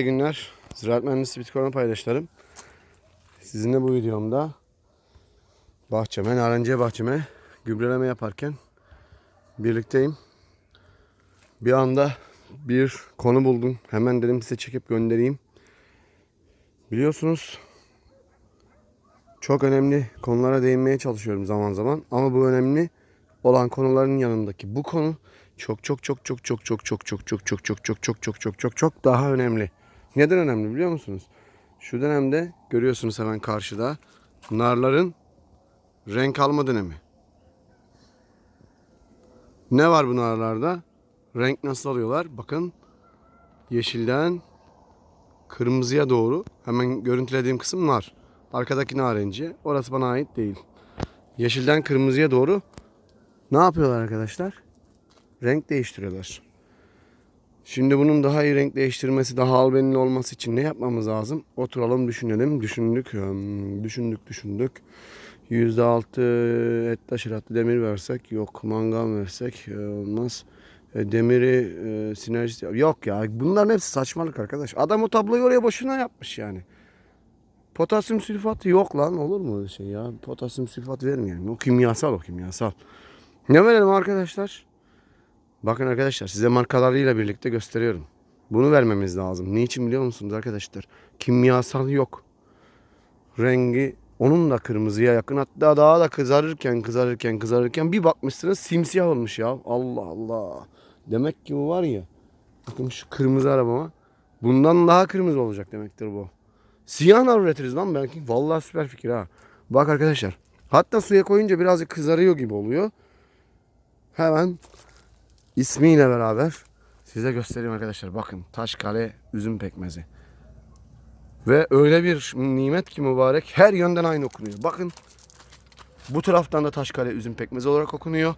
İyi günler. Ziraat Mühendisi Bitcoin paydaşlarım. Sizinle bu videomda bahçeme, narenciye bahçeme gübreleme yaparken birlikteyim. Bir anda bir konu buldum. Hemen dedim size çekip göndereyim. Biliyorsunuz çok önemli konulara değinmeye çalışıyorum zaman zaman. Ama bu önemli olan konuların yanındaki bu konu çok çok çok çok çok çok çok çok çok çok çok çok çok çok çok çok çok daha önemli. Neden önemli biliyor musunuz? Şu dönemde görüyorsunuz hemen karşıda narların renk alma dönemi. Ne var bu narlarda? Renk nasıl alıyorlar? Bakın yeşilden kırmızıya doğru hemen görüntülediğim kısım nar. Arkadaki narenci. Orası bana ait değil. Yeşilden kırmızıya doğru ne yapıyorlar arkadaşlar? Renk değiştiriyorlar. Şimdi bunun daha iyi renk değiştirmesi, daha albenili olması için ne yapmamız lazım? Oturalım düşünelim. Düşündük, düşündük, düşündük. %6 et taşır hattı demir versek yok. Mangan versek e, olmaz. E, demiri e, sinerjisi yok ya. Bunların hepsi saçmalık arkadaş. Adam o tabloyu oraya boşuna yapmış yani. Potasyum sülfatı yok lan olur mu öyle şey ya? Potasyum sülfatı vermeyelim. O kimyasal o kimyasal. Ne verelim arkadaşlar? Bakın arkadaşlar size markalarıyla birlikte gösteriyorum. Bunu vermemiz lazım. Niçin biliyor musunuz arkadaşlar? Kimyasal yok. Rengi onun da kırmızıya yakın. Hatta daha da kızarırken kızarırken kızarırken bir bakmışsınız simsiyah olmuş ya. Allah Allah. Demek ki bu var ya. Bakın şu kırmızı arabama. Bundan daha kırmızı olacak demektir bu. Siyah nar üretiriz lan belki. Vallahi süper fikir ha. Bak arkadaşlar. Hatta suya koyunca birazcık kızarıyor gibi oluyor. Hemen ismiyle beraber size göstereyim arkadaşlar. Bakın Taşkale üzüm pekmezi. Ve öyle bir nimet ki mübarek her yönden aynı okunuyor. Bakın bu taraftan da Taşkale üzüm pekmezi olarak okunuyor.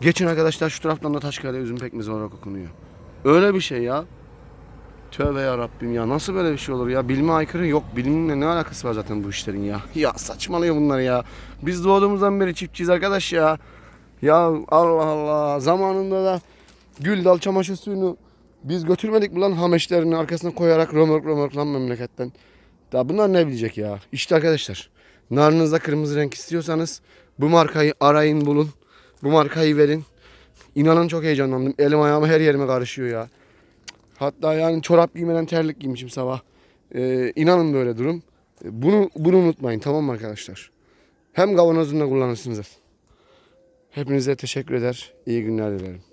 Geçin arkadaşlar şu taraftan da Taşkale üzüm pekmezi olarak okunuyor. Öyle bir şey ya. Tövbe ya Rabbim ya nasıl böyle bir şey olur ya? Bilime aykırı yok. Bilimle ne alakası var zaten bu işlerin ya? Ya saçmalıyor bunlar ya. Biz doğduğumuzdan beri çiftçiyiz arkadaş ya. Ya Allah Allah. Zamanında da gül dal çamaşır suyunu biz götürmedik mi lan hameşlerini arkasına koyarak römork römork lan memleketten. Ya bunlar ne bilecek ya? İşte arkadaşlar. Narınızda kırmızı renk istiyorsanız bu markayı arayın bulun. Bu markayı verin. İnanın çok heyecanlandım. Elim ayağım her yerime karışıyor ya. Hatta yani çorap giymeden terlik giymişim sabah. Ee, inanın böyle durum. Bunu bunu unutmayın tamam mı arkadaşlar? Hem kavanozunda kullanırsınız. Hepinize teşekkür eder. İyi günler dilerim.